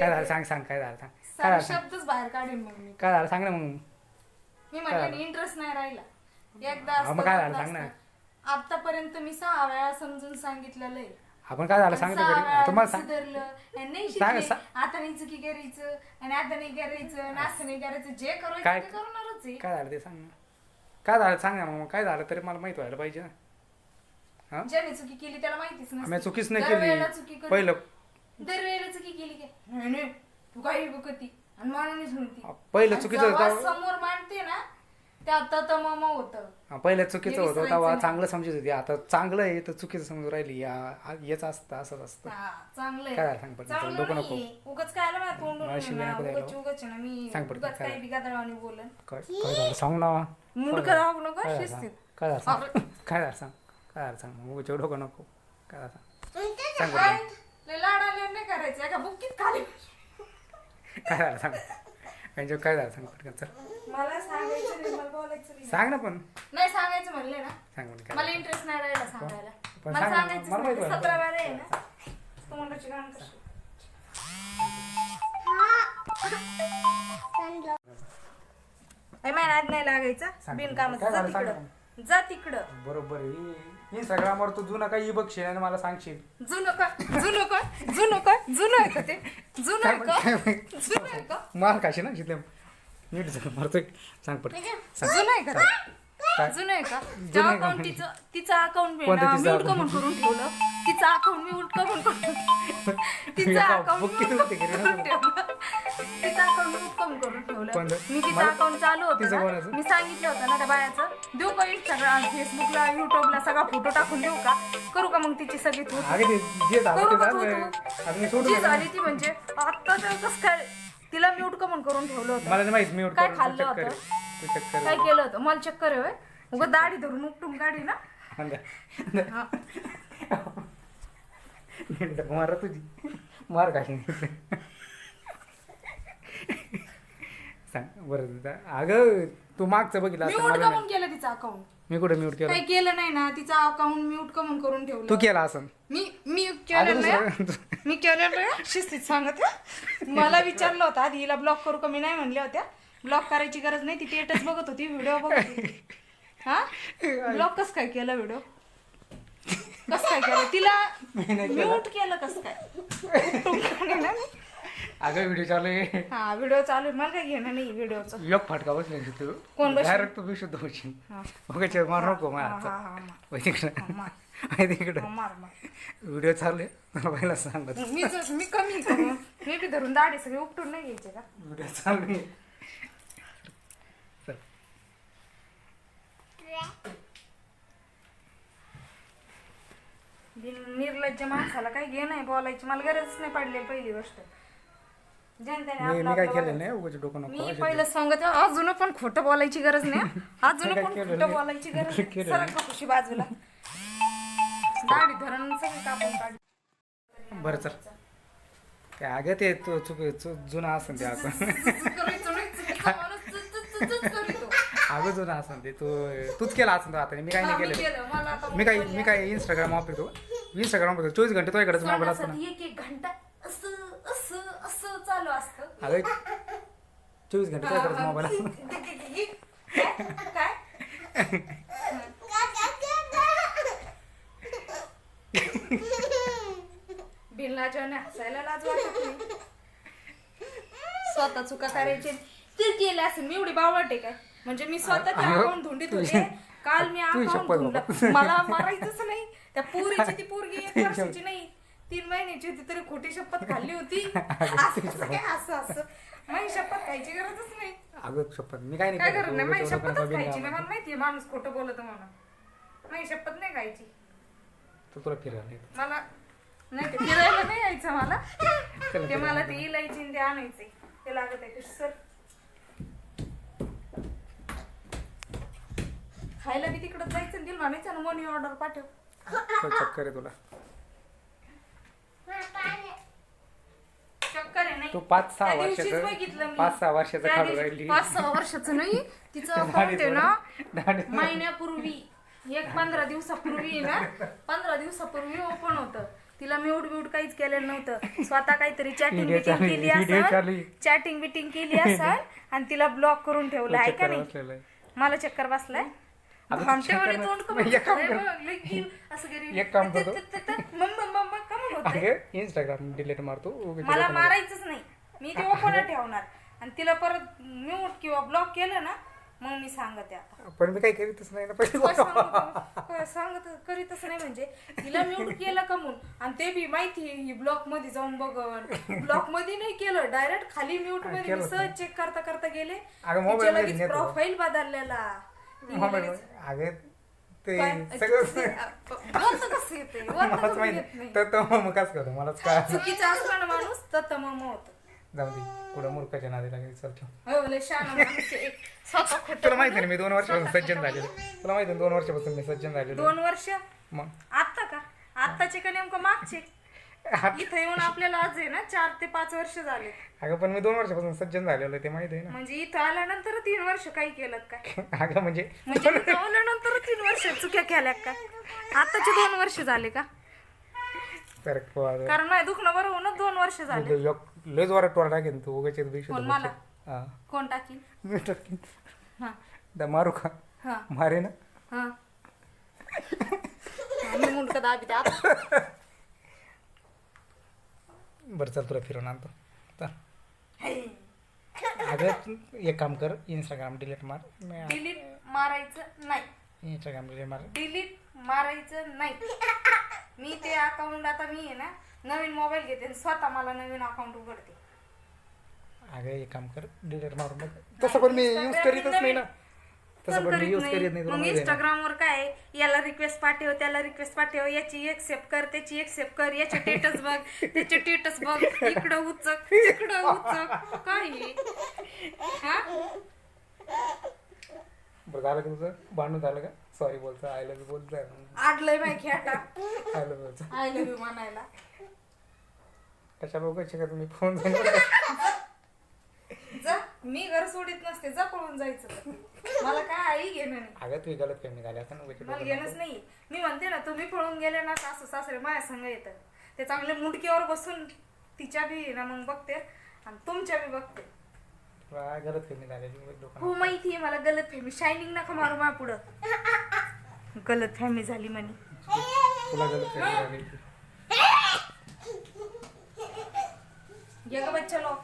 काय झालं? सांग सांग काय झालं? सांग. काय झालं? सांग. शब्दच बाहेर काढेन मग मी. काय झालं? सांग ना मग. मी म्हटलं इंटरेस्ट नाही राहिला. एकदा हा, मग काय झालं? सांग ना. आतापर्यंत मी सहा वेळा समजून सांगितलेलं आहे. आपण काय झालं? सहा वेळा तुम्हाला सांग. सुधारलं. आणि नाही सांग- शिकले. सांग. आता नाही चुकी करायचं. आणि आता नाही करायचं. आणि असं नाही करायचं. जे करायचं काय- ते करणारच आहे. काय झालं ते सांग ना. काय झालं? सांग ना मग. काय झालं तरी मला माहीत व्हायला पाहिजे ना. हा? ज्याने चुकी केली त्याला माहितीच आम्ही. चुकीच नाही दरवेळेला चुकी केली करतो. पहिलं दरवेळेला चुकी की? नाही, नाही, तू काही बघती. आणि पहिलं आणि चुकीचं जेव्हा होतं समोर मांडते ना त्या होतं. हा, पहिलं चुकीचं होतं विसरायचं तेव्हा नाही. चांगलं समजत होती. आता चांगलं आहे तर चुकीचं समजून राहिली. या- आ- हेच असतं असंच असतं. चांगलं काय सांग पटकन, चांगलं डोकं नको. नाहीये. उगाच काय आलं मला ना, नको द्यायला. उगाच उगाच ना मी सांग पटकन, उगाच काय काही बिगादळाने बोलन. काय काय झालं? सांग ना. मूड काय खराब नको काय झालं? सांग? शिस्तीत काय झालं? सांग. काय झालं? सांग. काय झालं? सांग. मग उगाच डोकं नको. काय झालं? सांग. सांग. लय नाही करायचं एका बुक्कीत खाली काय झालं सांग. म्हणजे काय झालं सांग पटकन चल. मला सांगायचं नाही मला बोलायचं नाही. सांग ना पण. नाही सांगायचं म्हणले ना. सांग म्हणजे काय मला इंटरेस्ट नाही राहिला सांगायला. पण मला सांग ना, सांगायचं मला माहिती आहे. सतरा वेळा आहे ना? तोंडाची गाणं कशी? महिन्यात नाही लागायचा. सांग. बिनकामाचं. काय जा झालं सांग तिकडं. जा तिकडं. बरोबर आहे. इंस्टाग्रामवर तू जुना काही बघशील आणि मला सांगशील. जुनं का जुनं का जुनं आहे का ते? जुनं आहे का? जुनं आहे का? मार काशी ना जिथले नीट झालं मारतोय. सांग सांग जुनं आहे का काय? जुनं आहे का? त्या आहे का? अकाउंट तिचं तिचं अकाउंट कोणतं तिचं account? कमन करून ठेवलं. तिचं अकाउंट म्यूट कमन करून तिचं अकाउंट बुक्कीत होते की रे? तिचं अकाउंट कमन करून ठेवलं. कोणतं? मी तिचं मला- अकाउंट चालू होतं तिचं ना, कोणाचं? मी सांगितलं होतं ना त्या बायाचं देऊ का इंस्टाग्राम फेसबुकला युट्यूबला सगळा फोटो टाकून देऊ का? करू का मग तिची सगळी तू? अगे ते जे झालं करू ते का तू झालं तू? आता मी सोडून जी. झाली ती म्हणजे आता तर कसं काय तिला म्यूट कमन करून ठेवलं होतं. मला नाही माहीत मी काय खाल्लं चक्कर होतं? तू चक्कर काय केलं होतं? मला चक्कर आहे होय. दाढी धरून उपटून काढी ना. हा. मारा तुझी. मार काशी सांग. बरं अगं तू मागचं बघितलं असं म्यूट मला कमून केलं तिचं अकाउंट मी कुठे म्यूट केलं? काही केलं नाही ना तिचं अकाउंट म्यूट कमून करून तू ठेवलं केला असं मी मी केलं नाही मी केलं नाही शिस्तीत सांगत. मला विचारलं होतं आधी हिला ब्लॉक करू का? मी नाही म्हणल्या होत्या. ब्लॉक करायची गरज नाही ती टेटच बघत होती व्हिडिओ बघत होती. हा? ब्लॉक कस काय केलं व्हिडिओ कस काय केलं? तिला म्यूट केलं. कस काय? उपटून काढलं ना. अगं व्हिडिओ चालू आहे. हा व्हिडिओ चालू आहे. मला काय घेणं नाही व्हिडिओचं. एक फाटका बसले तू कोण बसलं? डायरेक्ट तू विशुद्ध होशील हा. उगाच मार नको हा मला. हा हा तिकडं. मार. वय तिकडं. मार मार. व्हिडिओ चालू आहे. मला पहिला सांगत मी जर- मी कमी करू मी बी धरून दाढी सगळे उपटून नाही घ्यायचे का? व्हिडिओ चालू आहे. चल. बिन- निर्लज्ज माणसाला काही घे नाही बोलायची. मला गरजच नाही पडली पहिली गोष्ट. जनतेने मी आपलं मी काय आपलं केलं बघायचं. नाही उगाच डोकं नको मी पहिलं सांगत अजून पण खोटं बोलायची गरज नाही अजून पण खोटं. बोलायची गरज नाही. खुशी बाजूला. दाढी धरण सगळी कापून काढली. बरं चल. काय अगं ते तू चुक चु- जुना असन ते आपण. अगं जुना असन ते. तू तूच केला असन तो आता. मी काय नाही केलं. मी काय. मी काय इंस्टाग्राम वापरतो. इंस्टाग्राम वापरतो. चोवीस घंटे तुझ्याकडेच मोबाईल असतो ना. एक घंटा असं असं असं चालू असतं. अगं चोवीस घंटे तुझ्याकडेच मोबाईल असतो काय? बिनलाजाने हसायला लाज वाटत नाही. स्वतः चुका करायचे. ते केले असेल मी एवढी बावळट काय? म्हणजे मी स्वतः अकाउंट धुंडीत तुझी- होते. काल मी तुझी अकाउंट शपथ धुंडलं. बाबा. मला मारायचंच नाही. त्या पोरीची ती पोरगी एक वर्षाची नाही. तीन महिन्याची होती तरी खोटी शपथ खाल्ली होती. असं असं काय असं असं. माझी शपथ खायची गरजच नाही. अगं शपथ मी काय काय नाही? गरज केलं नाही माझी शपथच खायची नाही. मला माहितीये माणूस खोटं बोलत म्हणून. माझी शपथ नाही खायची. तू तुला फिरायला येतं. मला नाही ते फिरायला नाही यायचं मला. ते मला ते इलायची आणि ते आणायचे. ते लागत आहे सर. खायला बी तिकडं जायचं दिल म्हणायचं ना मनी ऑर्डर पाठव. चक्कर आहे तुला. चक्कर आहे नाही तू पाच सहा त्या दिवशीच वर्षाचं बघितलं मी. पाच सहा वर्षाचं त्या दिवशी- राहिली पाच सहा वर्षाचं नाही तिचं अकाउंट आहे ना दाढी- महिन्यापूर्वी एक पंधरा दिवसापूर्वी ना पंधरा दिवसापूर्वी ओपन होतं तिला म्यूट म्यूट काहीच केलेलं नव्हतं स्वतः काहीतरी चॅटिंग बिटिंग चालू- केली चालू असेल आहे. चॅटिंग बिटिंग केली असेल आणि तिला ब्लॉक करून ठेवलं आहे का चक्कर नाही बसलेलं आहे. मला चक्कर बसलाय भामटेवाणी तोंड. करून एक काम. बघ, असं एक काम करतो. मम्मा अगं इंस्टाग्राम डिलीट मारतो उगाच मला मारायचंच नाही. मी ते ओपन ठेवणार? आणि तिला परत म्यूट किंवा ब्लॉक केलं ना मग मी सांगते आता. पण मी काही करीतच नाही ना पहिले. काय सांगत. करीतच नाही म्हणजे. तिला म्यूट केलं का म्हणून? आणि ते बी माहिती ही ब्लॉकमध्ये जाऊन बघन. ब्लॉकमध्ये नाही केलं डायरेक्ट खाली म्यूटमध्ये सहज चेक करता करता गेले. अगं, mobile तिच्या मध्ये लगेच नेतो. प्रोफाईल बदललेला. तिने मोबाईल लगेच- अगं ते? सगळं कसं येते मलाच माहिती तर करतो? मलाच काय? चुकीचं असलं ना माणूस तर मग होत. जाऊ दे. मूर्खाच्या नादी लागेल खोटं तुला माहिती ना मी दोन वर्षापासून सज्जन झालेलो. तुला माहिती ना दोन वर्षापासून मी सज्जन झालेलो. दोन वर्ष? मग? आता का? आत्ताचे का नेमकं मागचे? इथं येऊन आपल्याला आज आहे ना चार ते पाच वर्ष झाले. अगं पण मी दोन वर्षापासून सज्जन झालेलो ते माहिती आहे म्हणजे इथं आल्यानंतर तीन वर्ष काही केलं काय ना अगं म्हणजे म्हणजे इथं आल्यानंतर तीन वर्ष चुक्या केल्या काय आताचे दोन वर्ष झाले का? तर कारण नाही दुखणं बरं होऊन दोन वर्ष झाले. लय जोरात टोळा टाकेन तू उगाच बेशुद्ध कोण मला? हा. कोण टाकीन? मी टाकीन. हा. दा मारू का? हा. मारे ना. हा. हा, मी मुंडकं दाबी द्या. बरं चल तुला फिरवून आणतो. चल. अगं तू एक काम कर इंस्टाग्राम डिलीट मार. डिलीट मारायचं नाही. इंस्टाग्राम डिलीट मार. डिलीट मारायचं नाही. मी ते अकाउंट आता मी आहे ना नवीन मोबाईल घेते आणि स्वतः मला नवीन अकाउंट उघडते. अगं एक काम कर डिलीट मारून बघ. तसं पण मी यूज करीतच नाही ना. तसं पण मी यूज करीत नाही तुला मग माहिती आहे ना. इंस्टाग्राम वर काय आहे? याला रिक्वेस्ट पाठव त्याला रिक्वेस्ट पाठव याची एक्सेप्ट कर त्याची एक्सेप्ट कर याचे टेटस बघ त्याचे टेटस बघ. इकडं उचक तिकडं उचक. काय? हा? बरं झालं का तुझं? भांडण झालं का? सॉरी बोलतं. आय लव्ह बोलतं. आडलंय बाई खेटा आय लव्ह बोलतं आय लव्ह यू म्हणायला. कशा बघायचे का तुम्ही फोन जा. मी घर सोडित नसते. जा पळून जायचं. मला काय आई घेणं नाही. अगं तुझी गलत फॅमिली झाली उगाच मला घेणंच नाही. मी म्हणते ना तुम्ही पळून गेले ना सासू सासरे माझ्या संग येतात. ते चांगले मुंडकीवर बसून तिच्या बी ना मग बघते. आणि तुमच्या बी बघते. गलत फॅमिली झालेली हो माहिती आहे मला गलत फॅमी शायनिंग नका मारू मा पुढं गलत फॅमी झाली म्हणे. तुला गलत फॅमिली झाली. ये ग बच्चा लोक.